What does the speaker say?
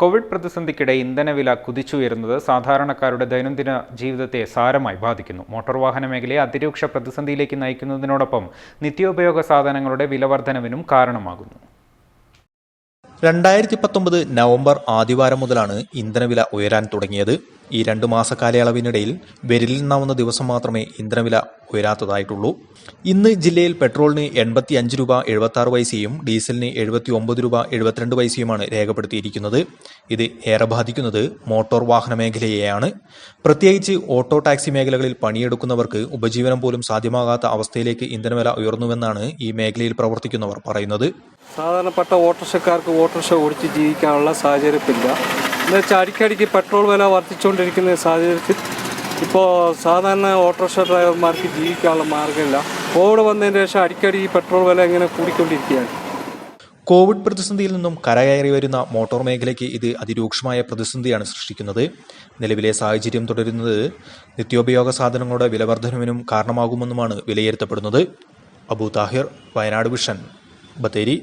Covid പ്രതിസന്ധിക്കിടെ ഇന്ധനവില കുതിച്ചുയരുന്നത് സാധാരണക്കാരുടെ ദൈനംദിന ജീവിതത്തെ സാരമായി ബാധിക്കുന്നു. മോട്ടോർ വാഹന മേഖലയെ അതിരൂക്ഷ പ്രതിസന്ധിയിലേക്ക് നയിക്കുന്നതിനോടൊപ്പം നിത്യോപയോഗ സാധനങ്ങളുടെ വിലവർധനവിനും കാരണമാകുന്നു. രണ്ടായിരത്തി പത്തൊമ്പത് നവംബർ ആദ്യവാരം മുതലാണ് ഇന്ധനവില ഉയരാൻ തുടങ്ങിയത്. ഈ രണ്ട് മാസ കാലയളവിനിടയിൽ വിരലിലെണ്ണാവുന്ന ദിവസം മാത്രമേ ഇന്ധനവില ഉയരാത്തതായിട്ടുള്ളൂ. ഇന്ന് ജില്ലയിൽ പെട്രോളിന് എൺപത്തി അഞ്ച് രൂപ എഴുപത്തി പൈസയും ഡീസലിന് എഴുപത്തി ഒമ്പത് രൂപ എഴുപത്തിരണ്ട് പൈസയുമാണ് രേഖപ്പെടുത്തിയിരിക്കുന്നത്. ഇത് ഏറെ ബാധിക്കുന്നത് മോട്ടോർ വാഹന മേഖലയെയാണ്. പ്രത്യേകിച്ച് ഓട്ടോ ടാക്സി മേഖലകളിൽ പണിയെടുക്കുന്നവർക്ക് ഉപജീവനം പോലും സാധ്യമാകാത്ത അവസ്ഥയിലേക്ക് ഇന്ധനവില ഉയർന്നുവെന്നാണ് ഈ മേഖലയിൽ പ്രവർത്തിക്കുന്നവർ പറയുന്നത്. സാധാരണപ്പെട്ട ഓട്ടോറിക്ഷക്കാർക്ക് ഓട്ടോറിക്ഷ ഓടിച്ച് ജീവിക്കാനുള്ള സാഹചര്യമില്ല എന്ന് വെച്ചാൽ അടിക്കടിക്ക് പെട്രോൾ വില വർദ്ധിച്ചുകൊണ്ടിരിക്കുന്ന സാഹചര്യത്തിൽ ഇപ്പോൾ സാധാരണ ഓട്ടോറിക്ഷ ഡ്രൈവർമാർക്ക് ജീവിക്കാനുള്ള മാർഗമില്ല. കോവിഡ് വന്നതിന് ശേഷം അടിക്കടി ഈ പെട്രോൾ വില ഇങ്ങനെ കൂടിക്കൊണ്ടിരിക്കുകയാണ്. കോവിഡ് പ്രതിസന്ധിയിൽ നിന്നും കരകയറി വരുന്ന മോട്ടോർ മേഖലയ്ക്ക് ഇത് അതിരൂക്ഷമായ പ്രതിസന്ധിയാണ് സൃഷ്ടിക്കുന്നത്. നിലവിലെ സാഹചര്യം തുടരുന്നത് നിത്യോപയോഗ സാധനങ്ങളുടെ വിലവർദ്ധനവിനും കാരണമാകുമെന്നുമാണ് വിലയിരുത്തപ്പെടുന്നത്. അബു താഹിർ വയനാട് വിഷൻ ബത്തേരി.